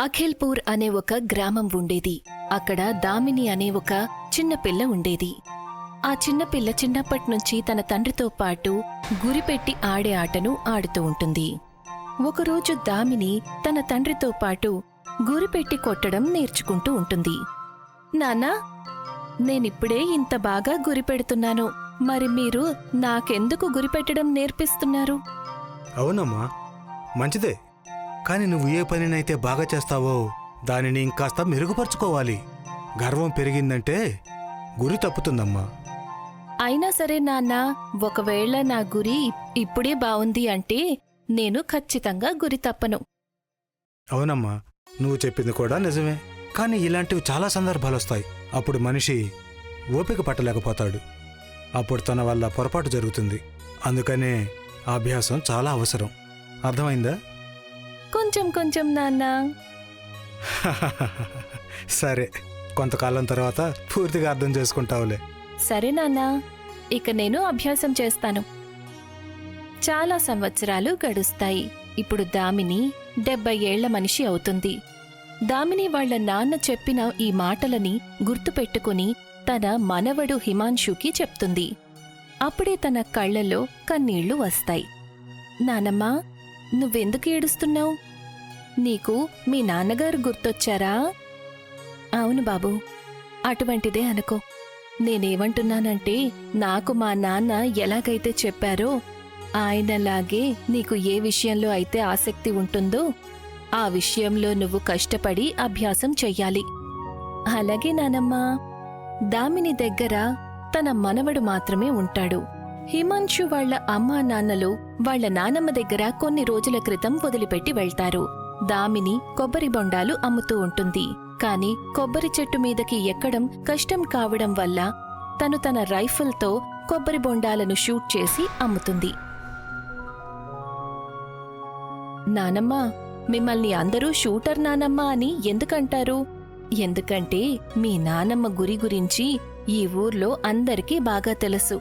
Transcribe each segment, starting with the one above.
అఖిల్పూర్ అనే ఒక గ్రామం ఉండేది. అక్కడ దామిని అనే ఒక చిన్న పిల్ల ఉండేది. ఆ చిన్న పిల్ల తన తండ్రితో పాటు గురిపెట్టి ఆడే ఆటను ఆడుతూ ఉంటుంది. ఒకరోజు దామిని తన తండ్రితో పాటు గురిపెట్టి కొట్టడం నేర్చుకుంటూ ఉంటుంది. నాన్నా నేనిప్పుడే ఇంత బాగా గురిపెడుతున్నాను మరి మీరు నాకెందుకు గురిపెట్టడం నేర్పిస్తున్నారు? అవునమ్మా. మంచిదే. కానీ నువ్వు ఏ పనినైతే బాగా చేస్తావో దానిని ఇంకాస్త మెరుగుపరుచుకోవాలి. గర్వం పెరిగిందంటే గురి తప్పుతుందమ్మా. అయినా సరే నాన్న ఒకవేళ నా గురి ఇప్పుడే బావుంది అంటే నేను ఖచ్చితంగా గురి తప్పను. అవునమ్మా నువ్వు చెప్పింది కూడా నిజమే. కానీ ఇలాంటివి చాలా సందర్భాలు వస్తాయి అప్పుడు మనిషి ఓపిక పట్టలేకపోతాడు. అప్పుడు తన వల్ల పొరపాటు జరుగుతుంది. అందుకనే అభ్యాసం చాలా అవసరం. అర్థమైందా? కొంచెం కొంచెం నాన్న. సరే కొంతకాలం తర్వాత పూర్తిగా అర్థం చేసుకుంటావులే. సరే నాన్న ఇక నేను అభ్యాసం చేస్తాను. చాలా సంవత్సరాలు గడుస్తాయి. ఇప్పుడు దామిని డెబ్బై ఏళ్ళ మనిషి అవుతుంది. దామిని వాళ్ళ నాన్న చెప్పిన ఈ మాటలని గుర్తుపెట్టుకుని తన మనవడు హిమాంశుకి చెప్తుంది. అప్పుడే తన కళ్ళల్లో కన్నీళ్ళు వస్తాయి. నానమ్మా నువ్వెందుకు ఏడుస్తున్నావు? నీకు మీ నాన్నగారు గుర్తొచ్చారా? అవును బాబు అటువంటిదే అనుకో. నేనేమంటున్నానంటే నాకు మా నాన్న ఎలాగైతే చెప్పారో ఆయనలాగే నీకు ఏ విషయంలో అయితే ఆసక్తి ఉంటుందో ఆ విషయంలో నువ్వు కష్టపడి అభ్యాసం చెయ్యాలి. అలాగే నానమ్మా దామిని దగ్గర తన మనవడు మాత్రమే ఉంటాడు. హిమాంశు వాళ్ళ అమ్మా నాన్నలు వాళ్ళ నానమ్మ దగ్గర కొన్ని రోజుల క్రితం వదిలిపెట్టి వెళ్తారు. దామిని కొబ్బరి బొండాలు అమ్ముతూ ఉంటుంది. కాని కొబ్బరి చెట్టు మీదకి ఎక్కడం కష్టం కావడం వల్ల తను తన రైఫిల్తో కొబ్బరి బొండాలను షూట్ చేసి అమ్ముతుంది. నానమ్మ మిమ్మల్ని అందరూ షూటర్ నానమ్మ అని ఎందుకంటారు? ఎందుకంటే మీ నానమ్మ గురి గురించి ఈ ఊర్లో అందరికీ బాగా తెలుసు.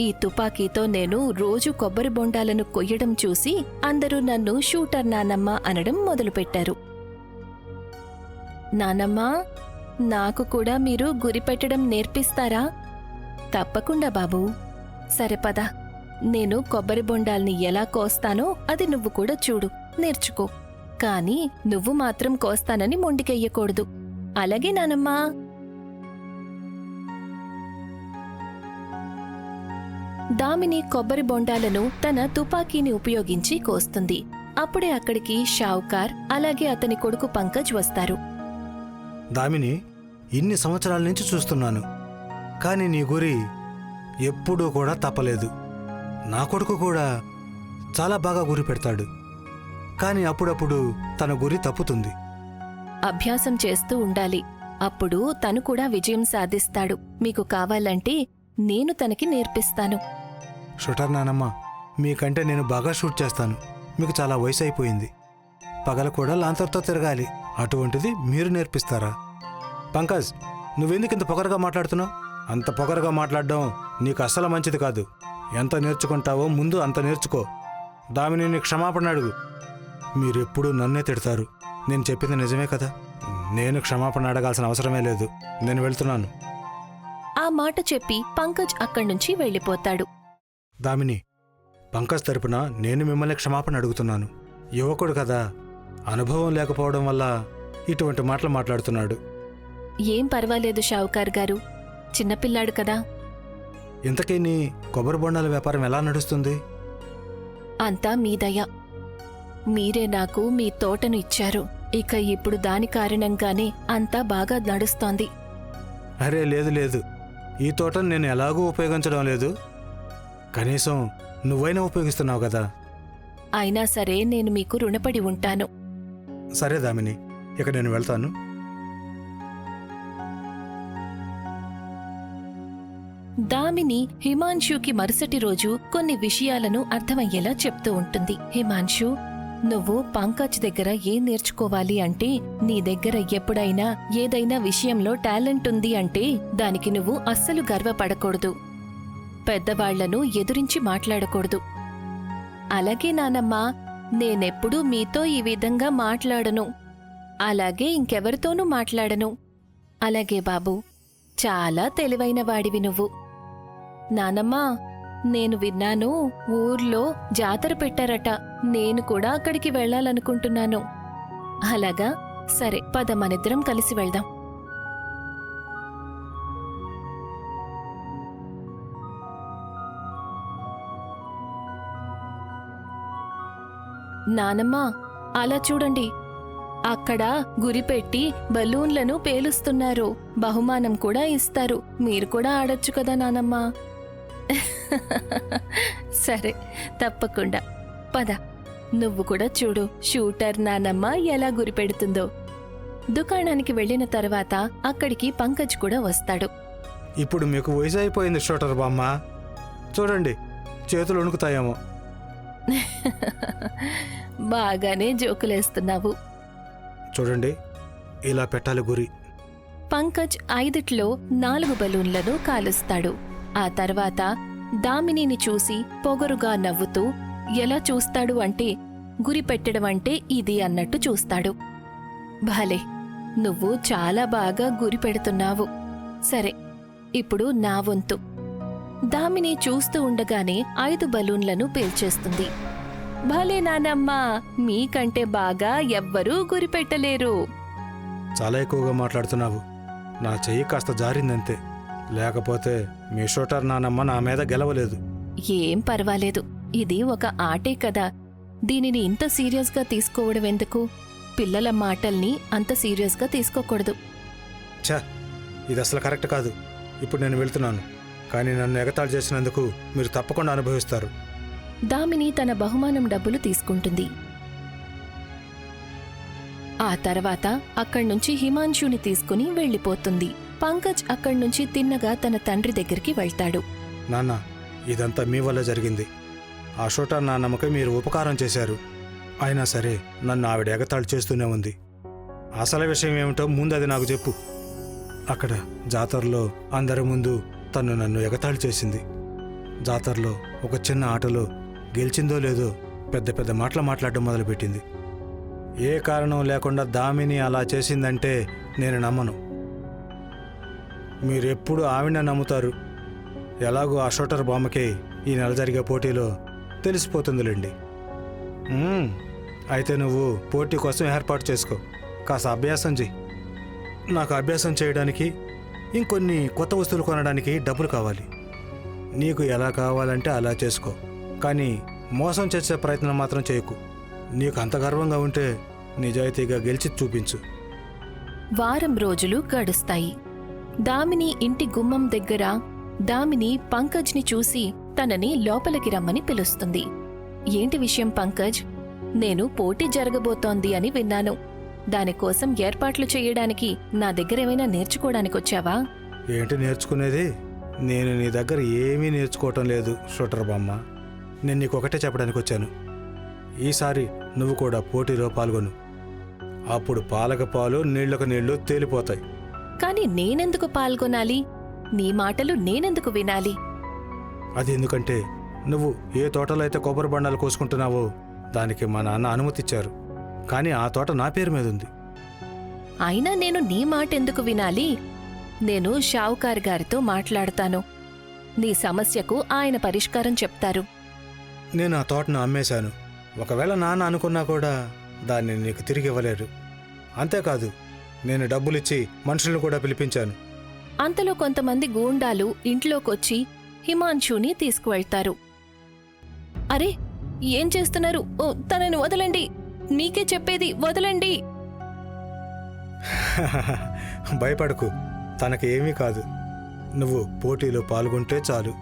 ఈ తుపాకీతో నేను రోజు కొబ్బరి బొండాలను కొయ్యడం చూసి అందరూ నన్ను షూటర్ నానమ్మ అనడం మొదలుపెట్టారు. నానమ్మా నాకు కూడా మీరు గురిపెట్టడం నేర్పిస్తారా? తప్పకుండా బాబూ. సరే పద. నేను కొబ్బరి బొండాల్ని ఎలా కోస్తానో అది నువ్వు కూడా చూడు నేర్చుకో. కానీ నువ్వు మాత్రం కోస్తానని మొండికెయ్యకూడదు. అలాగే నానమ్మా. దామిని కొబ్బరి బొండాలను తన తుపాకీని ఉపయోగించి కోస్తుంది. అప్పుడే అక్కడికి షావుకార్ అలాగే అతని కొడుకు పంకజ్ వస్తారు. దామిని ఇన్ని సంవత్సరాల నుంచి చూస్తున్నాను. కానీ నీ గురి ఎప్పుడూ కూడా తప్పలేదు. నా కొడుకు కూడా చాలా బాగా గురి పెడతాడు. కానీ అప్పుడప్పుడు తన గురి తప్పుతుంది. అభ్యాసం చేస్తూ ఉండాలి. అప్పుడు తను కూడా విజయం సాధిస్తాడు. మీకు కావాలంటే నేను తనకి నేర్పిస్తాను. షూటర్ నానమ్మ మీకంటే నేను బాగా షూట్ చేస్తాను. మీకు చాలా వయసు అయిపోయింది. పగల కూడా లాంతర్తో తిరగాలి. అటువంటిది మీరు నేర్పిస్తారా? పంకజ్ నువ్వెందుకు ఇంత పొగరగా మాట్లాడుతున్నావు? అంత పొగరగా మాట్లాడడం నీకు అస్సలు మంచిది కాదు. ఎంత నేర్చుకుంటావో ముందు అంత నేర్చుకో. దామిని నీ క్షమాపణ అడుగు. మీరెప్పుడూ నన్నే తిడతారు. నేను చెప్పింది నిజమే కదా? నేను క్షమాపణ అడగాల్సిన అవసరమే లేదు. నేను వెళ్తున్నాను. మాట చెప్పి పంకజ్ అక్కడ్నుంచి వెళ్ళిపోతాడు. దామిని పంకజ్ తరపున నేను మిమ్మల్ని క్షమాపణ అడుగుతున్నాను. యువకుడు కదా అనుభవం లేకపోవడం వల్ల ఇటువంటి మాటలు మాట్లాడుతున్నాడు. ఏం పర్వాలేదు షావుకార్ గారు చిన్నపిల్లాడు కదా. ఇంతకీ నీ కొబ్బరి బొండాల వ్యాపారం ఎలా నడుస్తుంది? అంతా మీ దయ. మీరే నాకు మీ తోటను ఇచ్చారు. ఇక ఇప్పుడు దాని కారణంగానే అంతా బాగా నడుస్తోంది. అరే లేదు లేదు. ఈ తోటను నేను ఎలాగూ ఉపయోగించడం లేదు. కనీసం నువ్వైనా ఉపయోగిస్తున్నావు కదా. అయినా సరే నేను మీకు రుణపడి ఉంటాను. సరే దామిని ఇక నేను వెళ్తాను. దామిని హిమాంశుకి మరుసటి రోజు కొన్ని విషయాలను అర్థమయ్యేలా చెప్తూ ఉంటుంది. హిమాంశు నువ్వు పంకజ్ దగ్గర ఏం నేర్చుకోవాలి అంటే నీ దగ్గర ఎప్పుడైనా ఏదైనా విషయంలో టాలెంట్ ఉంది అంటే దానికి నువ్వు అస్సలు గర్వపడకూడదు. పెద్దవాళ్ళను ఎదురించి మాట్లాడకూడదు. అలాగే నానమ్మా నేనెప్పుడూ మీతో ఈ విధంగా మాట్లాడను. అలాగే ఇంకెవరితోనూ మాట్లాడను. అలాగే బాబు చాలా తెలివైన వాడివి నువ్వు. నానమ్మా నేను విన్నాను ఊర్లో జాతర పెట్టారట. నేను కూడా అక్కడికి వెళ్ళాలనుకుంటున్నాను. అలాగా? సరే పద మనిద్దరం కలిసి వెళ్దాం. నానమ్మా అలా చూడండి. అక్కడ గురిపెట్టి బలూన్లను పేలుస్తున్నారు. బహుమానం కూడా ఇస్తారు. మీరు కూడా ఆడొచ్చు కదా నానమ్మా. సరే తప్పకుండా. పద. నువ్వు కూడా చూడు షూటర్ నానమ్మ ఎలా గురిపెడుతుందో దుకాణానికి వెళ్ళిన తర్వాత అక్కడికి పంకజ్ కూడా వస్తాడు. ఇప్పుడు మీకు వయసు అయిపోయింది షూటర్ బామ్మ. చూడండి చేతులు వణుకుతాయేమో. బాగానే జోకులేస్తున్నావు. చూడండి ఇలా పెట్టాలి గురి. పంకజ్ ఐదిట్లో నాలుగు బలూన్లను కాలుస్తాడు. ఆ తర్వాత దామినిని చూసి పొగరుగా నవ్వుతూ ఎలా చూస్తాడు అంటే గురి పెట్టడం అంటే ఇది అన్నట్టు చూస్తాడు. భలే! నువ్వు చాలా బాగా గురి పెడుతున్నావు. సరే ఇప్పుడు నా వంతు. దామిని చూస్తూ ఉండగానే ఐదు బలూన్లను పేల్చేస్తుంది. భలే నానమ్మా! మీకంటే బాగా ఎవ్వరూ గురిపెట్టలేరు చాలా ఎక్కువగా మాట్లాడుతున్నావు. నా చెయ్యి కాస్త జారిందంతే. లేకపోతే మీ షూటర్ నానమ్మ నా మీద గెలవలేదు. ఏం పర్వాలేదు. ఇది ఒక ఆటే కదా. దీనిని ఇంత సీరియస్గా తీసుకోవడం ఎందుకు? పిల్లల మాటల్ని అంత సీరియస్గా తీసుకోకూడదు. ఛ ఇది అసలు కరెక్ట్ కాదు. ఇప్పుడు నేను వెళ్తున్నాను. కానీ నన్ను ఎగతాళి చేసినందుకు మీరు తప్పకుండా అనుభవిస్తారు. దామిని తన బహుమానం డబ్బులు తీసుకుంటుంది. ఆ తర్వాత అక్కడ్నుంచి హిమాంశుని తీసుకుని వెళ్ళిపోతుంది. పంకజ్ అక్కడి నుంచి తిన్నగా తన తండ్రి దగ్గరికి వెళ్తాడు. నాన్న ఇదంతా మీ వల్ల జరిగింది. ఆ షూటర్ నాన్నమ్మకి మీరు ఉపకారం చేశారు. అయినా సరే నన్ను ఆవిడ ఎగతాళి చేస్తూనే ఉంది. అసలు విషయం ఏమిటో ముందు అది నాకు చెప్పు. అక్కడ జాతరలో అందరి ముందు తను నన్ను ఎగతాళి చేసింది. జాతరలో ఒక చిన్న ఆటలో గెలిచిందో లేదో పెద్ద పెద్ద మాటలు మాట్లాడడం మొదలుపెట్టింది. ఏ కారణం లేకుండా దామిని అలా చేసిందంటే నేను నమ్మను. మీరెప్పుడు ఆవిడ నమ్ముతారు? ఎలాగో ఆ షోటర్ బొమ్మకి ఈ నెల జరిగే పోటీలో తెలిసిపోతుందిలేండి. అయితే నువ్వు పోటీ కోసం ఏర్పాటు చేసుకో. కాస్త అభ్యాసం చెయ్యి. నాకు అభ్యాసం చేయడానికి ఇంకొన్ని కొత్త వస్తువులు కొనడానికి డబ్బులు కావాలి. నీకు ఎలా కావాలంటే అలా చేసుకో. కానీ మోసం చేసే ప్రయత్నం మాత్రం చేయకు. నీకు అంత గర్వంగా ఉంటే నిజాయితీగా గెలిచి చూపించు. వారం రోజులు గడుస్తాయి. దామిని ఇంటి గుమ్మం దగ్గర దామిని పంకజ్ని చూసి తనని లోపలికి రమ్మని పిలుస్తుంది. ఏంటి విషయం పంకజ్? నేను పోటీ జరగబోతోంది అని విన్నాను. దానికోసం ఏర్పాట్లు చేయడానికి నా దగ్గర ఏమైనా నేర్చుకోవడానికొచ్చావా ఏంటి నేర్చుకునేది? నేను నీ దగ్గర ఏమీ నేర్చుకోవటం లేదు షూటర్ బామ్మ. నేను నీకు ఒకటే చెప్పడానికి వచ్చాను. ఈసారి నువ్వు కూడా పోటీలో పాల్గొను. అప్పుడు పాలకు పాలు నీళ్ళకు నీళ్ళు తేలిపోతాయి. కాని నేనెందుకు పాల్గొనాలి? నీ మాటలు నేనెందుకు వినాలి? అది ఎందుకంటే నువ్వు ఏ తోటలో అయితే కొబ్బరి బండాలు కోసుకుంటున్నావో దానికి మా నాన్న అనుమతిచ్చారు. కానీ ఆ తోట నా పేరు మీద ఉంది అయినా నేను నీ మాట ఎందుకు వినాలి? నేను షావుకార్ గారితో మాట్లాడతాను. నీ సమస్యకు ఆయన పరిష్కారం చెప్తారు. నేను ఆ తోటను అమ్మేశాను. ఒకవేళ నాన్న అనుకున్నా కూడా దాన్ని నీకు తిరిగి ఇవ్వలేరు. అంతేకాదు నేను డబ్బులిచ్చి మనుషులను కూడా పిలిపించాను. అంతలో కొంతమంది గూండాలు ఇంట్లోకొచ్చి హిమాంశుని తీసుకువెళ్తారు. అరే ఏం చేస్తున్నారు? ఓ తనని వదలండి. మీకే చెప్పేది వదలండి. భయపడకు తనకి ఏమీ కాదు. నువ్వు పోటీలో పాల్గొంటే చాలు.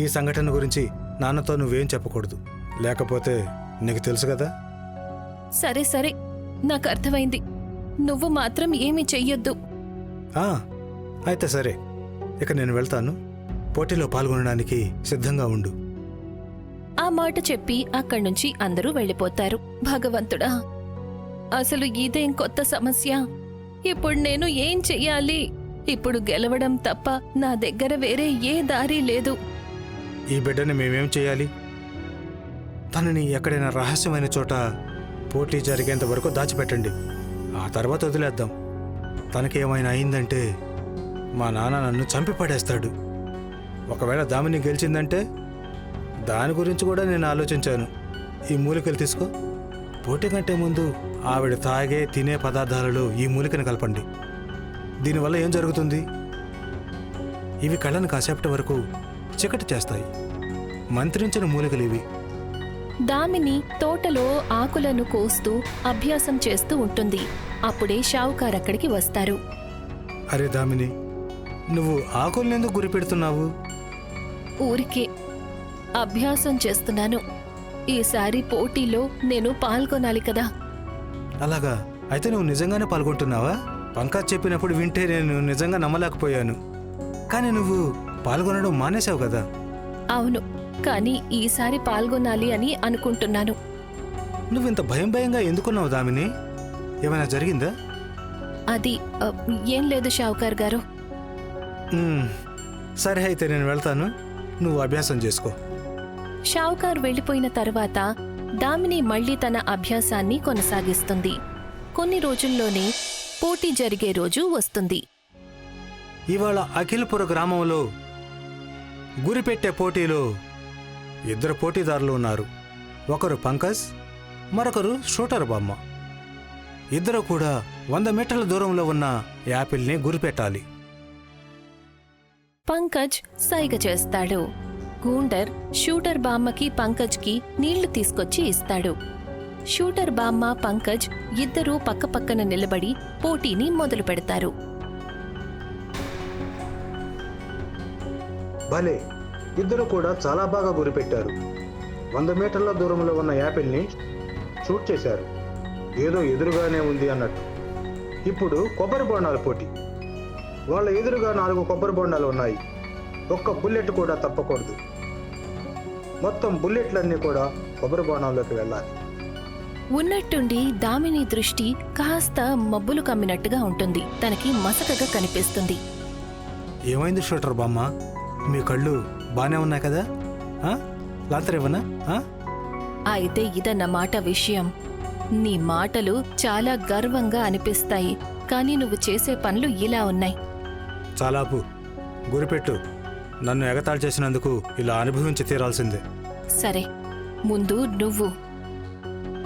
ఈ సంఘటన గురించి నాన్నతో నువ్వేం చెప్పకూడదు. లేకపోతే నీకు తెలుసు కదా? సరే సరే. నాకు అర్థమైంది. నువ్వు మాత్రం ఏమీ చెయ్యొద్దు. ఆ, అయితే సరే. ఇక నేను వెళ్తాను. పోటీలో పాల్గొనడానికి సిద్ధంగా ఉండు. ఆ మాట చెప్పి అక్కడ్నుంచి అందరూ వెళ్ళిపోతారు. భగవంతుడా అసలు ఇదేం కొత్త సమస్య? ఇప్పుడు నేను ఏం చెయ్యాలి? ఇప్పుడు గెలవడం తప్ప నా దగ్గర వేరే ఏ దారి లేదు. ఈ బిడ్డని మేమేం చేయాలి తనని ఎక్కడైనా రహస్యమైన చోట పోటీ జరిగేంత వరకు దాచిపెట్టండి. ఆ తర్వాత వదిలేద్దాం. తనకేమైనా అయిందంటే మా నాన్న నన్ను చంపి పడేస్తాడు. ఒకవేళ దామిని గెలిచిందంటే దాని గురించి కూడా నేను ఆలోచించాను. ఈ మూలికలు తీసుకో. పోటీ కంటే ముందు ఆవిడ తాగే తినే పదార్థాలలో ఈ మూలికను కలపండి. దీనివల్ల ఏం జరుగుతుంది? ఇవి కళ్ళను కాసేపటి వరకు చికటి చేస్తాయి. మంత్రించిన మూలికలు ఇవి. దామిని తోటలో ఆకులను కోస్తూ అభ్యాసం చేస్తూ ఉంటుంది. అప్పుడే షావుకార్ అక్కడికి వస్తారు. అరే దామిని నువ్వు ఆకులనెందుకు గురి పెడుతున్నావు? ఊరికే అభ్యాసం చేస్తున్నాను. ఈసారి పోటీలో నేను పాల్గొనాలి కదా. అలాగా? అయితే నువ్వు నిజంగానే పాల్గొంటున్నావా? పంకజ్ చెప్పినప్పుడు వింటే నేను నిజంగా నమ్మలేకపోయాను. కానీ నువ్వు పాల్గొనడం మానేశావు కదా. అవును. కానీ ఈసారి పాల్గొనాలి అని అనుకుంటున్నాను. నువ్వు ఇంత భయం భయంగా ఎందుకున్నావు దామిని? ఏమైనా జరిగిందా? అది అ, ఏం లేదు షావుకార్ గారు. మ్మ్. సరే అయితే నేను వెళ్తాను. నువ్వు అభ్యాసం చేసుకో. షావుకార్ వెళ్ళిపోయిన తర్వాత దామిని మళ్ళీ తన అభ్యాసాన్ని కొనసాగిస్తుంది. కొన్ని రోజుల్లోనే పోటీ జరిగే రోజు వస్తుంది. ఇవాళ అఖిల్పుర గ్రామంలో గురిపెట్టే పోటీలో ఇద్దరు పోటీదారులు ఉన్నారు. ఒకరు పంకజ్ మరొకరు షూటర్ బొమ్మ. ఇద్దరు కూడా వంద మీటర్ల దూరంలో ఉన్న యాపిల్ని గురిపెట్టాలి. పంకజ్ సైగ చేస్తాడు. గూండర్ షూటర్ బామ్మకి పంకజ్కి నీళ్ళు తీసుకొచ్చి ఇస్తాడు. షూటర్ బామ్మ పంకజ్ ఇద్దరూ పక్కపక్కన నిలబడి పోటీని మొదలు పెడతారు. భలే! ఇద్దరు కూడా చాలా బాగా గురిపెట్టారు. వంద మీటర్ల దూరంలో ఉన్న యాపిల్ని షూట్ చేశారు. ఏదో ఎదురుగానే ఉంది అన్నట్టు. ఇప్పుడు కొబ్బరి బొండాల పోటీ. వాళ్ళ ఎదురుగా నాలుగు కొబ్బరి బొండాలు ఉన్నాయి. ఒక్క బుల్లెట్ కూడా తప్పకూడదు. మొత్తం బుల్లెట్లన్నీ కూడా కొబ్బరి బొండాల్లోకి వెళ్ళాలి. ఉన్నట్టుండి దామిని దృష్టి కాస్త మబ్బులు కమ్మినట్టుగా ఉంటుంది. తనకి మసకగా కనిపిస్తుంది. ఏమైంది షూటర్ బామ్మ? మీ కళ్ళు బాగానే ఉన్నాయి కదా? లాంతరేవనా అయితే ఇదన్నమాట విషయం. నీ మాటలు చాలా గర్వంగా అనిపిస్తాయి. కానీ నువ్వు చేసే పనులు ఇలా ఉన్నాయి. చాలాపు. గురిపెట్టు. నన్ను ఎగతాళి చేసినందుకు ఇలా అనుభవించి తీరాల్సిందే. సరే. ముందు నువ్వు.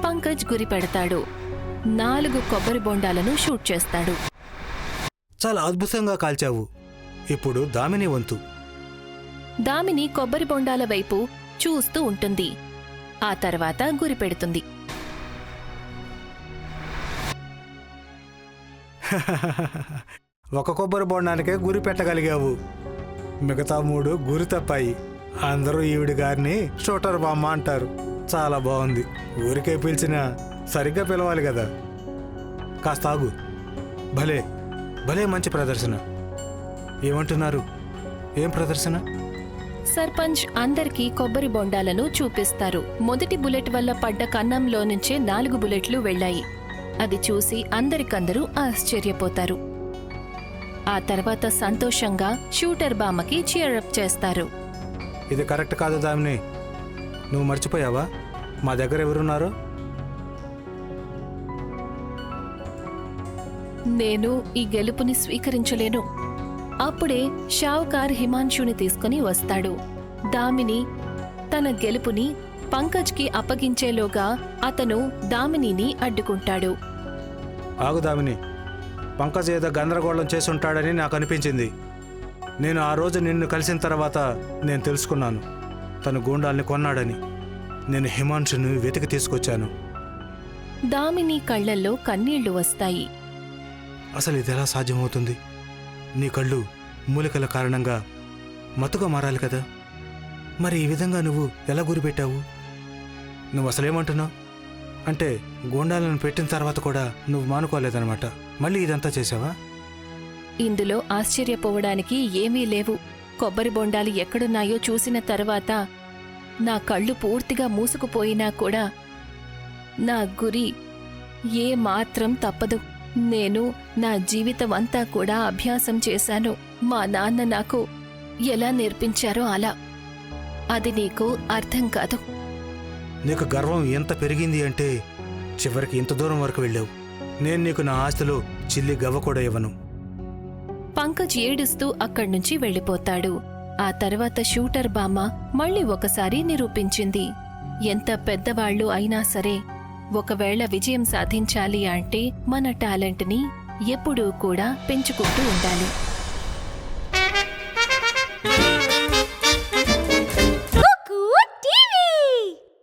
పంకజ్ గురి పెడతాడు. నాలుగు కొబ్బరి బొండాలను షూట్ చేస్తాడు. చాలా అద్భుతంగా కాల్చావు. ఇప్పుడు దామిని వంతు. దామిని కొబ్బరి బొండాల వైపు చూస్తూ ఉంటుంది. ఆ తర్వాత గురిపెడుతుంది ఒక కొబ్బరి బొండానికే గురి పెట్టగలిగావు. మిగతా మూడు గురి తప్పాయి. అందరూ ఈవిడి గారిని షూటర్ బామ్మ అంటారు. చాలా బాగుంది. ఊరికే పిలిచినా సరిగ్గా పిలవాలి కదా. కాస్త ఆగు. భలే భలే మంచి ప్రదర్శన. ఏమంటున్నారు? ఏం ప్రదర్శన? సర్పంచ్ అందరికీ కొబ్బరి బొండాలను చూపిస్తారు. మొదటి బుల్లెట్ వల్ల పడ్డ కన్నంలో నుంచే నాలుగు బుల్లెట్లు వెళ్ళాయి. అది చూసి అందరికందరూ ఆశ్చర్యపోతారు. ఆ తర్వాత సంతోషంగా షూటర్ బామ్మకి చీరప్ చేస్తారు. ఇది కరెక్ట్ కాదు దామిని. నువ్వు మర్చిపోయావా? మా దగ్గర ఎవరున్నారు? నేను ఈ గెలుపుని స్వీకరించలేను. అప్పుడే షావుకార్ హిమాంశుని తీసుకుని వస్తాడు. దామిని తన గెలుపుని పంకజ్కి అప్పగించేలోగా అతను దామినిని అడ్డుకుంటాడు. ఆగు దామిని పంకజ్ ఏదో గందరగోళం చేసి ఉంటాడని నాకు అనిపించింది నేను ఆ రోజు నిన్ను కలిసిన తర్వాత నేను తెలుసుకున్నాను. తను గూండాల్ని కొన్నాడని. నేను హిమాంశుని వెతికి తీసుకొచ్చాను. దామిని కళ్ళల్లో కన్నీళ్ళు వస్తాయి. అసలు ఇది ఎలా సాధ్యమవుతుంది? నీ కళ్ళు మూలికల కారణంగా మత్తుగా మారాలి కదా. మరి ఈ విధంగా నువ్వు ఎలా గురిపెట్టావు నువ్వు అసలేమంటున్నావు? అంటే గోండాలను పెట్టిన తర్వాత కూడా నువ్వు మానుకోలేదనమాట మళ్ళీ ఇదంతా చేసావా ఇందులో ఆశ్చర్యపోవడానికి ఏమీ లేవు. కొబ్బరి బొండాలు ఎక్కడున్నాయో చూసిన తర్వాత నా కళ్ళు పూర్తిగా మూసుకుపోయినా కూడా నా గురి ఏ మాత్రం తప్పదు. నేను నా జీవితం అంతా కూడా అభ్యాసం చేశాను. మా నాన్న నాకు ఎలా నేర్పించారో అలా. అది నీకు అర్థం కాదు. నీకు గర్వం ఎంత పెరిగింది అంటే చివరికి ఇంత దూరం వరకు వెళ్ళావు. నేను నీకు నా ఆస్తులు చిల్లి గవ్వ కూడా ఇవ్వను. పంకజ్ ఏడుస్తూ అక్కడి నుంచి వెళ్ళిపోతాడు. ఆ తర్వాత షూటర్ బామ్మ మళ్ళీ ఒకసారి నిరూపించింది. ఎంత పెద్దవాళ్ళు అయినా సరే ఒకవేళ విజయం సాధించాలి అంటే మన టాలెంట్ని ఎప్పుడూ కూడా పెంచుకుంటూ ఉండాలి.